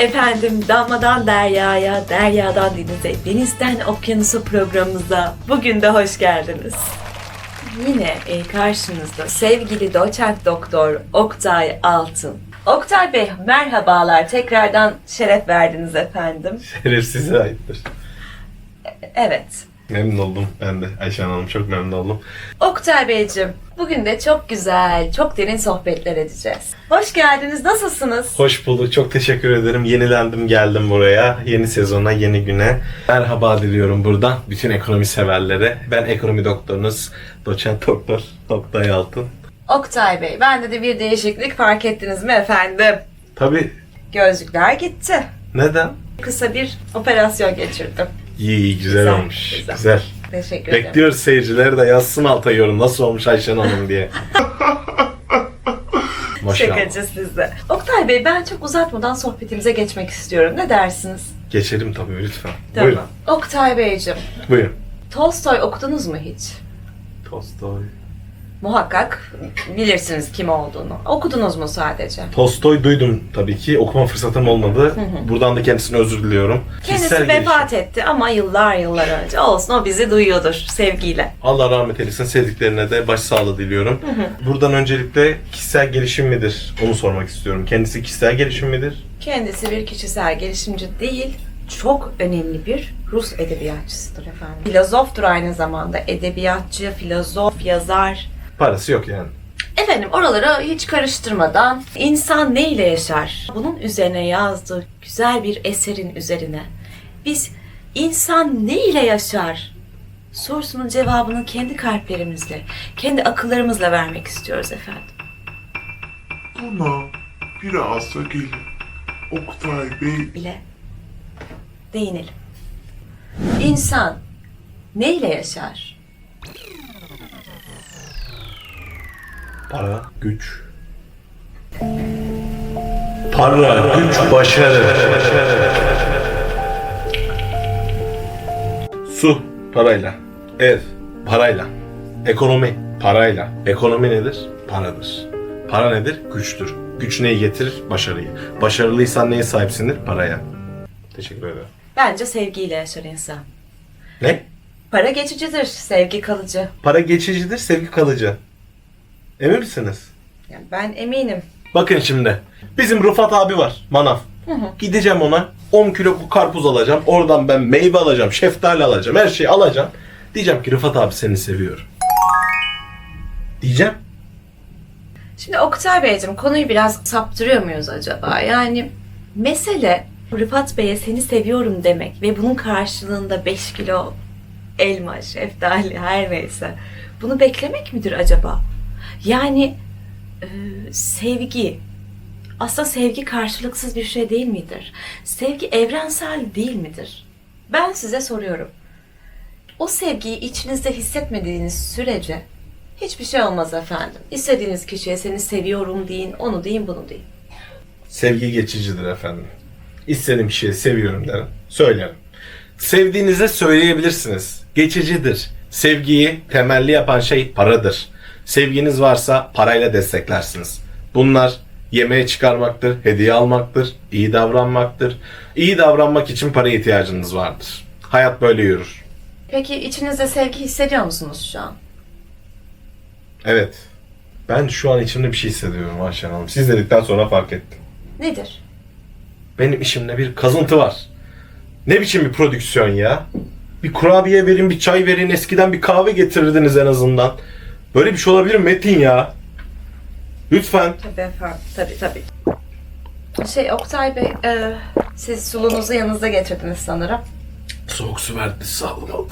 Efendim damladan deryaya, deryadan denize, denizden okyanusa programımıza bugün de hoş geldiniz. Yine e, karşınızda sevgili doçent doktor Oktay Altın. Oktay Bey merhabalar. Tekrardan şeref verdiniz efendim. Şeref size aittir. Evet. Memnun oldum ben de Ayşe Hanım çok memnun oldum. Oktay Beyciğim, bugün de çok güzel, çok derin sohbetler edeceğiz. Hoş geldiniz, nasılsınız? Hoş bulduk çok teşekkür ederim. Yenilendim geldim buraya. Yeni sezona yeni güne. Merhaba diliyorum buradan bütün ekonomi severlere. Ben ekonomi doktorunuz doçent doktor Oktay Altın. Oktay Bey, bende de bir değişiklik fark ettiniz mi efendim? Tabi Gözlükler gitti. neden? Kısa bir operasyon geçirdim. İyi iyi güzel, Güzel, olmuş. güzel. Güzel. Teşekkür ederim. Bekliyoruz seyircileri de yazsın alta yorum nasıl olmuş Ayşen Hanım diye. Maşallah. Şakacı sizde. Oktay Bey, ben çok uzatmadan sohbetimize geçmek istiyorum. Ne dersiniz? Geçelim tabii lütfen. Tamam. Buyurun. Oktay Beyciğim, Buyurun. Tolstoy okudunuz mu hiç? Tolstoy. Muhakkak bilirsiniz kim olduğunu. Okudunuz mu sadece? Tolstoy duydum tabii ki. Okuma fırsatım olmadı. Buradan da kendisine özür diliyorum. Kendisi Kişisel vefat etti ama yıllar yıllar önce. Olsun o bizi duyuyordur sevgiyle. Allah rahmet eylesin. Sevdiklerine de başsağlığı diliyorum. Buradan öncelikle kişisel gelişim midir? Onu sormak istiyorum. Kendisi kişisel gelişim midir? Kendisi bir kişisel gelişimci değil, çok önemli bir Rus edebiyatçısıdır efendim. Filozoftur aynı zamanda. Edebiyatçı, filozof, yazar. Parası yok yani. Efendim oraları hiç karıştırmadan insan ne ile yaşar? Bunun üzerine yazdığı güzel bir eserin üzerine biz insan ne ile yaşar? Sorusunun cevabını kendi kalplerimizle, kendi akıllarımızla vermek istiyoruz efendim. Buna biraz da gelin. Oktay Bey bile değinelim. İnsan neyle yaşar? Para, güç. Para, güç, başarı. Su, parayla. Ev, parayla. Ekonomi, parayla. Ekonomi nedir? Paradır. Para nedir? Güçtür. Güç neyi getirir? Başarıyı. Başarılıysan neye sahipsindir? Paraya. Teşekkür ederim. Bence sevgiyle yaşar insan. Ne? Para geçicidir, sevgi kalıcı. Para geçicidir, sevgi kalıcı. Emin misiniz? Yani ben eminim. Bakın şimdi. Bizim Rıfat abi var. Manav. Gideceğim ona 10 kilo bu karpuz alacağım. Oradan ben meyve alacağım, şeftali alacağım. Her şeyi alacağım. Diyeceğim ki Rıfat abi seni seviyorum. Diyeceğim. Şimdi Oktay Beyciğim konuyu biraz saptırıyor muyuz acaba? Yani mesele Rıfat Bey'e seni seviyorum demek ve bunun karşılığında 5 kilo elma, şeftali her neyse. Bunu beklemek midir acaba? Yani e, sevgi aslında sevgi karşılıksız bir şey değil midir? Sevgi evrensel değil midir? Ben size soruyorum. O sevgiyi içinizde hissetmediğiniz sürece hiçbir şey olmaz efendim. İstediğiniz kişiye seni seviyorum deyin, onu deyin, bunu deyin. Sevgi geçicidir efendim. İstediğim kişiyi seviyorum derim. Söylerim. Sevdiğinize söyleyebilirsiniz. Geçicidir. Sevgiyi temelli yapan şey paradır. Sevginiz varsa parayla desteklersiniz. Bunlar yemeğe çıkarmaktır, hediye almaktır, iyi davranmaktır. İyi davranmak için paraya ihtiyacınız vardır. Hayat böyle yürür. Peki içinizde sevgi hissediyor musunuz şu an? Evet. Ben şu an içimde bir şey hissediyorum Ayşe Hanım. Siz dedikten sonra fark ettim. Nedir? Benim işimde bir kazıntı var. Ne biçim bir prodüksiyon ya? Bir kurabiye verin, bir çay verin. Eskiden bir kahve getirirdiniz en azından. Böyle bir şey olabilir mi Metin ya? Lütfen. Tabii efendim, tabii tabii. Şey Oktay Bey, e, siz sulunuzu yanınızda getirdiniz sanırım. Soğuk su verdi sağ olun.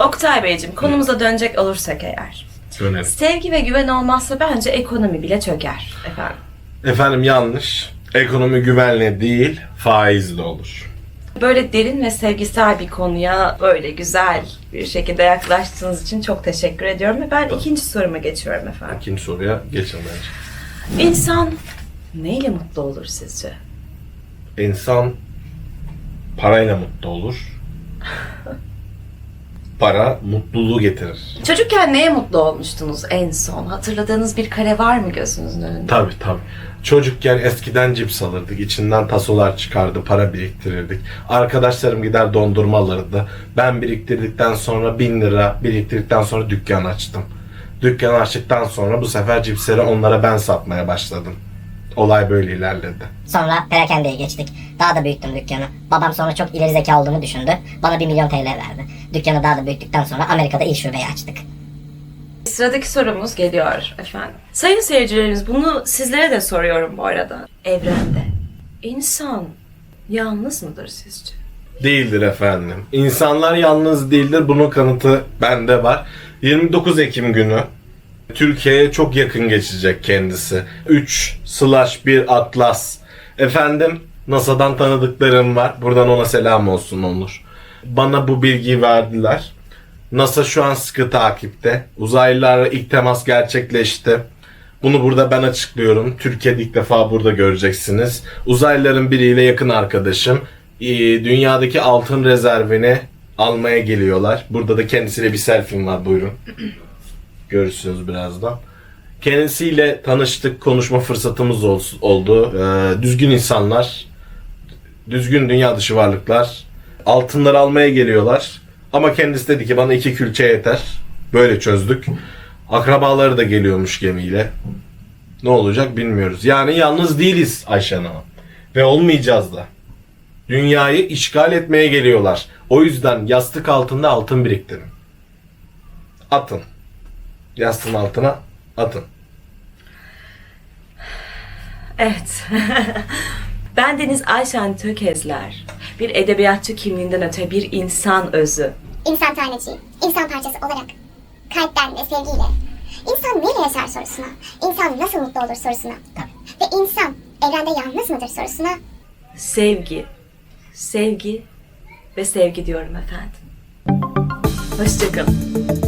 Oktay Beyciğim, konumuza dönecek olursak eğer. Dönelim. Sevgi ve güven olmazsa bence ekonomi bile çöker efendim. Efendim yanlış. Ekonomi güvenli değil, faizli olur. Böyle derin ve sevgisel bir konuya böyle güzel bir şekilde yaklaştığınız için çok teşekkür ediyorum. Ve ben ikinci soruma geçiyorum efendim. İkinci soruya geçin bence. İnsan neyle mutlu olur sizce? İnsan parayla mutlu olur. Para mutluluğu getirir. Çocukken neye mutlu olmuştunuz en son? Hatırladığınız bir kare var mı gözünüzün önünde? Tabii tabii. Çocukken eskiden cips alırdık. içinden tasolar çıkardı. Para biriktirirdik. Arkadaşlarım gider dondurma alırdı. Ben biriktirdikten sonra bin lira biriktirdikten sonra dükkan açtım. Dükkan açtıktan sonra bu sefer cipsleri onlara ben satmaya başladım. Olay böyle ilerledi. Sonra perakendeye geçtik. Daha da büyüttüm dükkanı. Babam sonra çok ileri zeka olduğumu düşündü. Bana 1 milyon TL verdi. Dükkanı daha da büyüttükten sonra Amerika'da ilk şubeyi açtık. Sıradaki sorumuz geliyor efendim. Sayın seyircilerimiz bunu sizlere de soruyorum bu arada. Evrende insan yalnız mıdır sizce? Değildir efendim. İnsanlar yalnız değildir. Bunun kanıtı bende var. 29 Ekim günü Türkiye'ye çok yakın geçecek kendisi. 3 slash 1 Atlas. Efendim NASA'dan tanıdıklarım var. Buradan ona selam olsun Onur. Bana bu bilgiyi verdiler. NASA şu an sıkı takipte. Uzaylılarla ilk temas gerçekleşti. Bunu burada ben açıklıyorum. Türkiye'de ilk defa burada göreceksiniz. Uzaylıların biriyle yakın arkadaşım. Ee, Dünyadaki altın rezervini almaya geliyorlar. Burada da kendisiyle bir selfie'm var buyurun. Görürsünüz birazdan. Kendisiyle tanıştık, konuşma fırsatımız ol- oldu. Ee, düzgün insanlar, düzgün dünya dışı varlıklar altınları almaya geliyorlar. Ama kendisi dedi ki bana iki külçe yeter. Böyle çözdük. Akrabaları da geliyormuş gemiyle. Ne olacak bilmiyoruz. Yani yalnız değiliz Ayşen Hanım. Ve olmayacağız da. Dünyayı işgal etmeye geliyorlar. O yüzden yastık altında altın biriktirin. Atın. Yastığın altına atın. Evet. ben Deniz Ayşen Tökezler. Bir edebiyatçı kimliğinden öte bir insan özü. İnsan taneciği, insan parçası olarak kalpten ve sevgiyle insan neyle yaşar sorusuna, insan nasıl mutlu olur sorusuna ve insan evrende yalnız mıdır sorusuna Sevgi, sevgi ve sevgi diyorum efendim. Hoşçakalın.